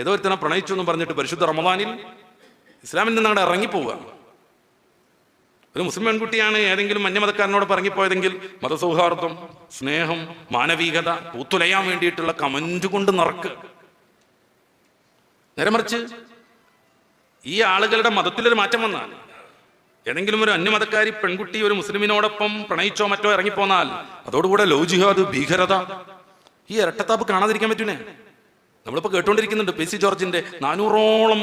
ഏതോ ഒരുത്തനെ പ്രണയിച്ചു എന്ന് പറഞ്ഞിട്ട് പരിശുദ്ധ റമദാനിൽ ഇസ്ലാമിൽ നിന്ന് അങ്ങോട്ട് ഇറങ്ങിപ്പോവുക. ഒരു മുസ്ലിം പെൺകുട്ടിയാണ് ഏതെങ്കിലും മന്യമതക്കാരനോട് പറഞ്ഞിപ്പോയതെങ്കിൽ മതസൗഹാർദ്ദം സ്നേഹം മാനവികത പൂത്തുലയാൻ വേണ്ടിയിട്ടുള്ള കമന്റ് കൊണ്ട് നിറക്ക്. നേരെ മറിച്ച് ഈ ആളുകളുടെ മതത്തിലൊരു മാറ്റം വന്നാൽ ഏതെങ്കിലും ഒരു അന്യമതക്കാരി പെൺകുട്ടി ഒരു മുസ്ലിമിനോടൊപ്പം പ്രണയിച്ചോ മറ്റോ ഇറങ്ങിപ്പോന്നാൽ അതോടുകൂടെ ലോ ജിഹാദ് ഭീകരത ഈ ഇരട്ടത്താപ്പ് കാണാതിരിക്കാൻ പറ്റൂലേ? നമ്മളിപ്പോ കേട്ടുകൊണ്ടിരിക്കുന്നുണ്ട് പി സി ജോർജിന്റെ നാനൂറോളം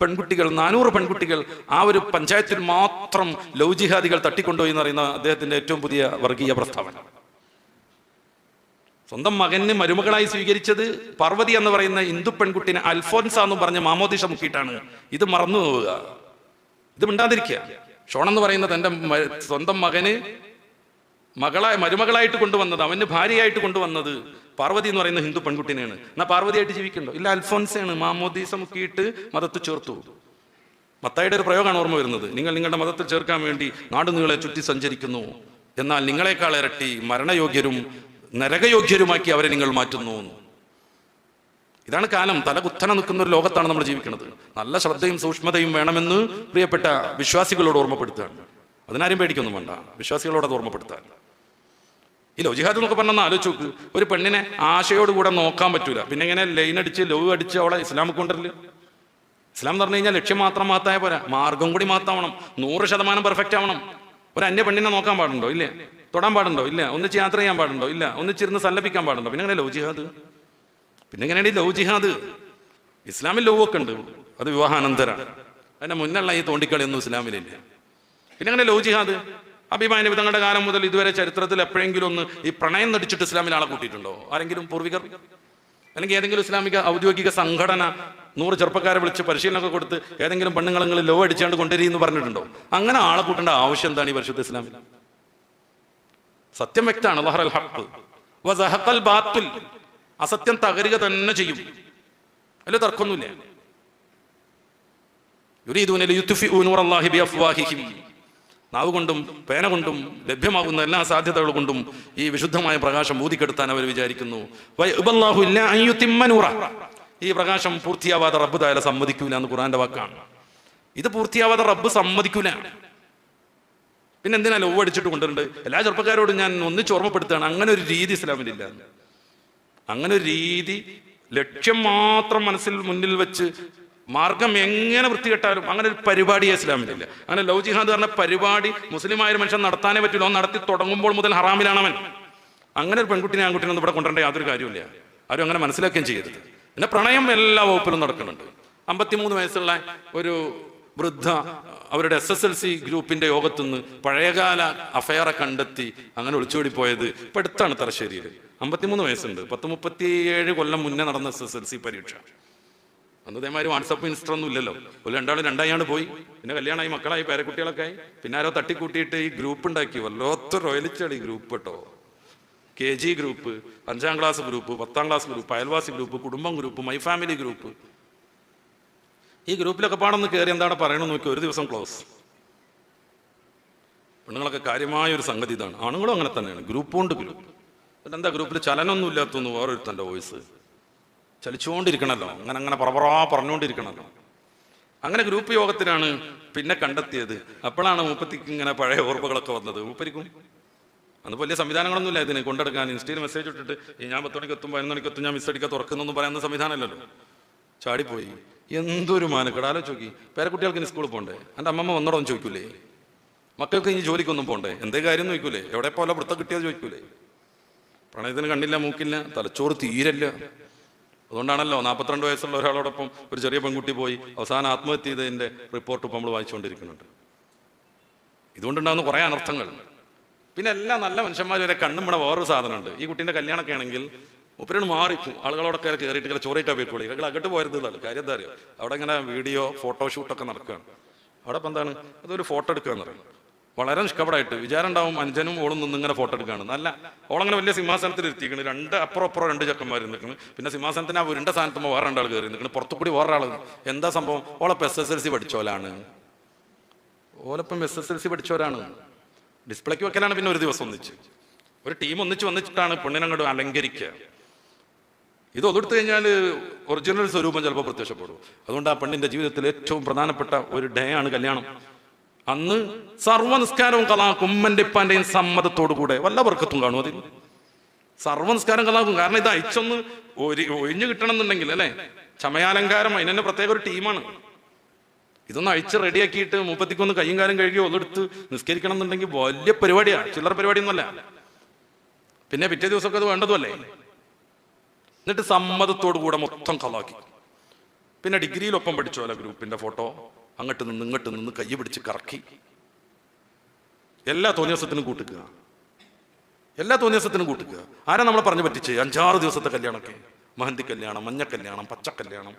പെൺകുട്ടികൾ നാനൂറ് പെൺകുട്ടികൾ ആ ഒരു പഞ്ചായത്തിൽ മാത്രം ലൗ ജിഹാദികൾ തട്ടിക്കൊണ്ടുപോയി എന്ന് പറയുന്ന അദ്ദേഹത്തിന്റെ ഏറ്റവും പുതിയ വർഗീയ പ്രസ്താവന. സ്വന്തം മകന് മരുമകളായി സ്വീകരിച്ചത് പാർവതി എന്ന് പറയുന്ന ഹിന്ദു പെൺകുട്ടിനെ അൽഫോൻസ എന്ന് പറഞ്ഞ മാമോദിഷ മുക്കിയിട്ടാണ്. ഇത് മറന്നു പോവുക. ഇത് മിണ്ടാതിരിക്കുക. ഷോൺ എന്ന് പറയുന്നത് തന്റെ സ്വന്തം മകന് മകളായി മരുമകളായിട്ട് കൊണ്ടുവന്നത് അവന് ഭാര്യയായിട്ട് കൊണ്ടുവന്നത് പാർവതി എന്ന് പറയുന്ന ഹിന്ദു പെൺകുട്ടിനെയാണ്. എന്നാ പാർവതിയായിട്ട് ജീവിക്കണ്ടോ ഇല്ല അൽഫോൻസയാണ് മാമോദീസ മുക്കിയിട്ട് മതത്തിൽ ചേർത്തു. മത്തായിയുടെ ഒരു പ്രയോഗമാണ് ഓർമ്മ വരുന്നത്. നിങ്ങൾ നിങ്ങളുടെ മതത്തിൽ ചേർക്കാൻ വേണ്ടി നാടുനീളെ ചുറ്റി സഞ്ചരിക്കുന്നു. എന്നാൽ നിങ്ങളെക്കാൾ ഇരട്ടി മരണയോഗ്യരും നരകയോഗ്യരുമാക്കി അവരെ നിങ്ങൾ മാറ്റുന്നു. ഇതാണ് കാലം. തല കുത്തന നിൽക്കുന്ന ഒരു ലോകത്താണ് നമ്മൾ ജീവിക്കുന്നത്. നല്ല ശ്രദ്ധയും സൂക്ഷ്മതയും വേണമെന്ന് പ്രിയപ്പെട്ട വിശ്വാസികളോട് ഓർമ്മപ്പെടുത്തുകയാണ്. അതിനാരും പേടിക്കൊന്നും വേണ്ട. വിശ്വാസികളോട് അത് ഓർമ്മപ്പെടുത്താൻ. ഈ ലവ് ജിഹാദ് എന്നൊക്കെ പറഞ്ഞാൽ ആലോചിച്ച് നോക്ക്. ഒരു പെണ്ണിനെ ആശയോടുകൂടെ നോക്കാൻ പറ്റൂല. പിന്നെ ഇങ്ങനെ ലൈൻ അടിച്ച് ലവ് അടിച്ച് അവളെ ഇസ്ലാം കൊണ്ടല്ലേ ഇസ്ലാം എന്ന് പറഞ്ഞു കഴിഞ്ഞാൽ ലക്ഷ്യം മാത്രം മാത്തായ പോരാ. മാർഗം കൂടി മാത്താവണം നൂറ് ശതമാനം പെർഫെക്റ്റ് ആവണം. ഒരു അന്യ പെണ്ണിനെ നോക്കാൻ പാടുണ്ടോ? ഇല്ലേ. തൊടാൻ പാടുണ്ടോ? ഇല്ല. ഒന്നിച്ച് യാത്ര ചെയ്യാൻ പാടുണ്ടോ? ഇല്ല. ഒന്നിച്ചിരുന്ന് സല്ലപിക്കാൻ പാടുണ്ടോ? പിന്നെ എങ്ങനെ ലവ് ജിഹാദ് പിന്നെ എങ്ങനെയാണ് ഈ ലവ് ജിഹാദ് ഇസ്ലാമിൽ ലവ് ഒക്കെ ഉണ്ട്. അത് വിവാഹാനന്തര അതിന്റെ മുന്നുള്ള ഈ തോണ്ടിക്കളിയൊന്നും ഇസ്ലാമിലില്ല. പിന്നെ അങ്ങനെ ലവ് ജിഹാദ് അഭിമാന വിധങ്ങളുടെ കാലം മുതൽ ഇതുവരെ ചരിത്രത്തിൽ എപ്പോഴെങ്കിലും ഒന്ന് ഈ പ്രണയം നടിച്ചിട്ട് ഇസ്ലാമിൽ ആളെ കൂട്ടിയിട്ടുണ്ടോ? ആരെങ്കിലും പൂർവികർ? അല്ലെങ്കിൽ ഏതെങ്കിലും ഇസ്ലാമിക ഔദ്യോഗിക സംഘടന നൂറ് ചെറുപ്പക്കാരെ വിളിച്ച് പരിശീലനമൊക്കെ കൊടുത്ത് ഏതെങ്കിലും പെണ്ണുങ്ങളെ ലോ അടിച്ചാണ്ട് കൊണ്ടുവരികയെന്ന് പറഞ്ഞിട്ടുണ്ടോ? അങ്ങനെ ആളെ കൂട്ടേണ്ട ആവശ്യം എന്താണ് ഈ പരിശുദ്ധ ഇസ്ലാമിൽ സത്യം വ്യക്തമാണ്. ലഹറൽ വസഹഖൽ ബാത്തുൽ. അസത്യം തകരുക തന്നെ ചെയ്യും. നൂറല്ലാഹി ബിഅഫ്വാഹിഹിം. നാവ് കൊണ്ടും പേന കൊണ്ടും ലഭ്യമാകുന്ന എല്ലാ സാധ്യതകൾ കൊണ്ടും ഈ വിശുദ്ധമായ പ്രകാശം ഊതിക്കെടുത്താൻ അവർ വിചാരിക്കുന്നു. ഈ പ്രകാശം പൂർത്തിയാവാതെ റബ്ബ് തായാലും സമ്മതിക്കൂല എന്ന് ഖുറാന്റെ വാക്കാണ്. ഇത് പൂർത്തിയാവാതെ റബ്ബ് സമ്മതിക്കൂല. പിന്നെ എന്തിനാ ലവ് അടിച്ചിട്ട് കൊണ്ടുവരുന്നുണ്ട് എല്ലാ ചെറുപ്പക്കാരോടും ഞാൻ ഒന്നിച്ച് ഓർമ്മപ്പെടുത്തുകയാണ്. അങ്ങനെ ഒരു രീതി ഇസ്ലാമിലില്ല അങ്ങനെ ഒരു രീതി ലക്ഷ്യം മാത്രം മനസ്സിൽ മുന്നിൽ വെച്ച് മാർഗം എങ്ങനെ വൃത്തികെട്ടാലും അങ്ങനെ ഒരു പരിപാടി ഇസ്ലാമിലില്ല. അങ്ങനെ ലവ് ജിഹാദ് പറഞ്ഞ പരിപാടി മുസ്ലിമായ ഒരു മനുഷ്യൻ നടത്താനേ പറ്റില്ല നടത്തി തുടങ്ങുമ്പോൾ മുതൽ ഹറാമിലാണ് അവൻ. അങ്ങനെ ഒരു പെൺകുട്ടിനെ ആൺകുട്ടിനെ ഒന്നും ഇവിടെ കൊണ്ടുവരേണ്ട യാതൊരു കാര്യമില്ല ആരും അങ്ങനെ മനസ്സിലാക്കുകയും ചെയ്യരുത്. പിന്നെ പ്രണയം എല്ലാ വകുപ്പിലും നടക്കുന്നുണ്ട്. അമ്പത്തിമൂന്ന് വയസ്സുള്ള ഒരു വൃദ്ധ അവരുടെ എസ് എസ് എൽ സി ഗ്രൂപ്പിന്റെ യോഗത്തുനിന്ന് പഴയകാല അഫയറെ കണ്ടെത്തി അങ്ങനെ ഒളിച്ചോടി പോയത് ഇപ്പൊ അടുത്താണ് തലശ്ശേരിയിൽ അമ്പത്തിമൂന്ന് വയസ്സുണ്ട്. പത്ത് മുപ്പത്തിയേഴ് കൊല്ലം മുന്നേ നടന്ന എസ് എസ് എൽ സി പരീക്ഷ. അന്ന് ഇതേമാതിരി വാട്സപ്പ് ഇൻസ്റ്റർ ഒന്നും ഇല്ലല്ലോ. ഒരു രണ്ടാളും രണ്ടായാണ് പോയി. പിന്നെ കല്യാണമായി മക്കളായി പേരക്കുട്ടികളൊക്കെ ആയി. പിന്നെ ആരോ തട്ടിക്കൂട്ടിയിട്ട് ഈ ഗ്രൂപ്പ് ഉണ്ടാക്കി. വല്ലാത്ത റോയലിച്ചാണ് ഈ ഗ്രൂപ്പ് കേട്ടോ കെ ജി ഗ്രൂപ്പ് അഞ്ചാം ക്ലാസ് ഗ്രൂപ്പ് പത്താം ക്ലാസ് ഗ്രൂപ്പ് അയൽവാസി ഗ്രൂപ്പ് കുടുംബം ഗ്രൂപ്പ് മൈ ഫാമിലി ഗ്രൂപ്പ് ഈ ഗ്രൂപ്പിലൊക്കെ പാടൊന്ന് കയറി എന്താണ് പറയണമെന്ന് നോക്കി ഒരു ദിവസം ക്ലോസ് പെണ്ണുങ്ങളൊക്കെ കാര്യമായ ഒരു സംഗതി ഇതാണ്. ആണുങ്ങളും അങ്ങനെ തന്നെയാണ്. ഗ്രൂപ്പ് കൊണ്ട് ഗ്രൂപ്പ് എന്താ ഗ്രൂപ്പിൽ ചലനമൊന്നും ഇല്ലാത്തൊന്ന് വേറൊരുത്തന്റെ വോയിസ് ചലിച്ചുകൊണ്ടിരിക്കണല്ലോ. അങ്ങനെ അങ്ങനെ പറപറാ പറഞ്ഞുകൊണ്ടിരിക്കണല്ലോ. അങ്ങനെ ഗ്രൂപ്പ് യോഗത്തിലാണ് പിന്നെ കണ്ടെത്തിയത്. അപ്പോഴാണ് മൂപ്പത്തിക്ക് ഇങ്ങനെ പഴയ ഓർമ്മകളൊക്കെ വന്നത്. മൂപ്പരിക്കും അന്ന് വലിയ സംവിധാനങ്ങളൊന്നുമില്ല ഇതിന് കൊണ്ടെടുക്കാൻ. ഇൻസ്റ്റയിൽ മെസ്സേജ് ഇട്ടിട്ട് ഞാൻ പത്ത് മണിക്ക് എത്തും പതിനൊന്ന് മണിക്ക് എത്തും ഞാൻ മിസ് അടിക്കാൻ തുറക്കുന്നൊന്നും പറയുന്ന സംവിധാനമല്ലല്ലോ. ചാടിപ്പോയി. എന്തൊരു മാനക്കേട്. ആലോചിച്ച് നോക്കി പേരക്കുട്ടികൾക്ക് ഇനി സ്കൂളിൽ പോകണ്ടേ എന്റെ അമ്മമ്മ വന്നോടൊന്നും ചോദിക്കൂലേ? മക്കൾക്ക് ഇനി ജോലിക്കൊന്നും പോകണ്ടേ എന്തേ കാര്യം ചോദിക്കൂലേ? എവിടെ പോലെ വൃത്തം കിട്ടിയത് ചോദിക്കൂലേ? പ്രണയത്തിന് കണ്ണില്ല മൂക്കില്ല തലച്ചോറ് തീരല്ല. അതുകൊണ്ടാണല്ലോ നാൽപ്പത്തിരണ്ട് വയസ്സുള്ള ഒരാളോടൊപ്പം ഒരു ചെറിയ പെൺകുട്ടി പോയി അവസാനം ആത്മഹത്യ ചെയ്തതിന്റെ റിപ്പോർട്ട് ഇപ്പോൾ നമ്മൾ വായിച്ചുകൊണ്ടിരിക്കുന്നുണ്ട്. ഇതുകൊണ്ടുണ്ടാകുന്ന കുറേ അനർത്ഥങ്ങൾ. പിന്നെ എല്ലാ നല്ല മനുഷ്യന്മാർ വരെ കണ്ണും ഇവിടെ വേറൊരു സാധനമുണ്ട്. ഈ കുട്ടീന്റെ കല്യാണമൊക്കെ ആണെങ്കിൽ മുപ്പരോട് മാറി ആളുകളോടൊക്കെ കയറിയിട്ട് ഇങ്ങനെ ചോറിയിട്ടാ പോയിക്കോളി. ഇയാൾ അകട്ട് പോയത് കാര്യം എന്താ അറിയോ? അവിടെ ഇങ്ങനെ വീഡിയോ ഫോട്ടോഷൂട്ടൊക്കെ നടക്കുകയാണ് അവിടെ ഇപ്പം എന്താണ്? അതൊരു ഫോട്ടോ എടുക്കുക എന്ന് പറയും. വളരെ നിഷ്കപടായിട്ട് വിചാരം ഉണ്ടാവും അഞ്ചനും ഓളും നിന്ന് ഇങ്ങനെ ഫോട്ടോ എടുക്കുകയാണ്. നല്ല ഓളങ്ങനെ വലിയ സിംഹാസനത്തിൽ ഇരുത്തിയിരിക്കുന്നത് രണ്ട് അപ്പുറം അപ്പുറം രണ്ട് ചെക്കന്മാർ നിൽക്കുന്നു പിന്നെ സിംഹാസനത്തിന് ആ ഉരുണ്ട സ്ഥാനത്തുമ്പോൾ വേറെ രണ്ടാൾ കയറി നിൽക്കുന്നു പുറത്തു കൂടി വേറെ ആൾ എന്താ സംഭവം? ഓളപ്പം എസ് എസ് എൽ സി പഠിച്ചോലാണ്. ഓലപ്പം എസ് എസ് എൽ സി പഠിച്ചവരാണ്. ഡിസ്പ്ലേക്ക് വെക്കലാണ് പിന്നെ ഒരു ദിവസം ഒന്നിച്ച്. ഒരു ടീം ഒന്നിച്ച് വന്നിട്ടാണ് പെണ്ണിനങ്ങോട്ട് അലങ്കരിക്കുക. ഇത് ഒതെടുത്തു കഴിഞ്ഞാൽ ഒറിജിനൽ സ്വരൂപം ചിലപ്പോൾ പ്രത്യക്ഷപ്പെടും. അതുകൊണ്ട് ആ പെണ്ണിന്റെ ജീവിതത്തിൽ ഏറ്റവും പ്രധാനപ്പെട്ട ഒരു ഡേ ആണ് കല്യാണം. അന്ന് സർവനിസ്കാരവും കലാക്കും ഉമ്മന്റെ ഇപ്പാന്റെയും സമ്മതത്തോടു കൂടെ വല്ല വർക്കത്തും കാണും അതിൽ. സർവനിസ്കാരം കലാക്കും. കാരണം ഇത് അയച്ചൊന്ന് ഒഴിഞ്ഞു കിട്ടണം എന്നുണ്ടെങ്കിൽ അല്ലെ? ചമയാലങ്കാരം അതിന് പ്രത്യേക ഒരു ടീമാണ്. ഇതൊന്ന് അഴിച്ച് റെഡിയാക്കിയിട്ട് മുപ്പത്തിക്കൊന്ന് കയ്യും കാലം കഴുകി ഒന്നെടുത്ത് നിസ്കരിക്കണം എന്നുണ്ടെങ്കിൽ വലിയ പരിപാടിയാണ്. ചില്ലറ പരിപാടിയൊന്നുമല്ല. പിന്നെ പിറ്റേ ദിവസമൊക്കെ അത് വേണ്ടതുമല്ലേ? എന്നിട്ട് സമ്മതത്തോടു കൂടെ മൊത്തം കളാക്കി പിന്നെ ഡിഗ്രിയിലൊപ്പം പഠിച്ചോ അല്ല ഗ്രൂപ്പിന്റെ ഫോട്ടോ. അങ്ങോട്ട് നിന്ന് ഇങ്ങോട്ട് നിന്ന് കൈ പിടിച്ച് കറക്കി. എല്ലാ തോന്നിയസത്തിനും കൂട്ടിക്കുക. എല്ലാ തോന്നിയസത്തിനും കൂട്ടിക്കുക. ആരാ നമ്മളെ പറഞ്ഞു പറ്റിച്ച്? അഞ്ചാറ് ദിവസത്തെ കല്യാണമൊക്കെ. മഹന്തി കല്യാണം മഞ്ഞ കല്യാണം പച്ച കല്യാണം.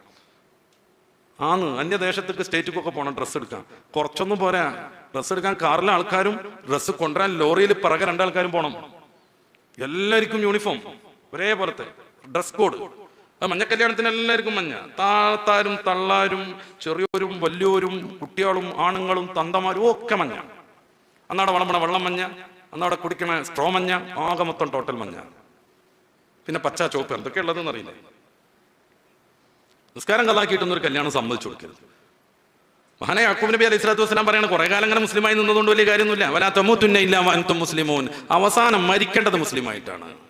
ആന്ന് അന്യദേശത്തേക്ക് സ്റ്റേറ്റിക്കൊക്കെ പോകണം ഡ്രസ്സ് എടുക്കാൻ. കുറച്ചൊന്നും പോരാ. ഡ്രസ്സ് എടുക്കാൻ കാറിലെ ആൾക്കാരും ഡ്രസ്സ് കൊണ്ടുവരാൻ ലോറിയിൽ പിറകെ രണ്ടാൾക്കാരും പോകണം എല്ലാവർക്കും യൂണിഫോം. ഒരേ ഒരേപോലത്തെ ഡ്രസ് കോഡ്. ആ മഞ്ഞ കല്യാണത്തിന് എല്ലാവർക്കും മഞ്ഞ. താത്താരും തള്ളാരും ചെറിയോരും വലിയോരും കുട്ടികളും ആണുങ്ങളും തന്തമാരും ഒക്കെ മഞ്ഞ. അന്നവിടെ വളമ്പണ വെള്ളം മഞ്ഞ. അന്നവിടെ കുടിക്കണ സ്ട്രോ മഞ്ഞ. ആകെ മൊത്തം ടോട്ടൽ മഞ്ഞ. പിന്നെ പച്ച ചോപ്പ് എന്തൊക്കെ ഉള്ളതെന്ന് അറിയില്ല. നിസ്കാരം കലാക്കിയിട്ടൊന്നും ഒരു കല്യാണം സമ്മതിച്ചു കൊടുക്കരുത്. മഹാനെ യാക്കൂബ് നബി അലൈഹി സ്വലാത്തു വസ്സലാം പറയണ കുറെ കാലം അങ്ങനെ മുസ്ലിമായി നിന്നതുകൊണ്ട് വലിയ കാര്യമൊന്നുമില്ല. വലാ തുന്നയില്ല ഇല്ല മുസ്ലിമോൻ. അവസാനം മരിക്കേണ്ടത് മുസ്ലിമായിട്ടാണ്.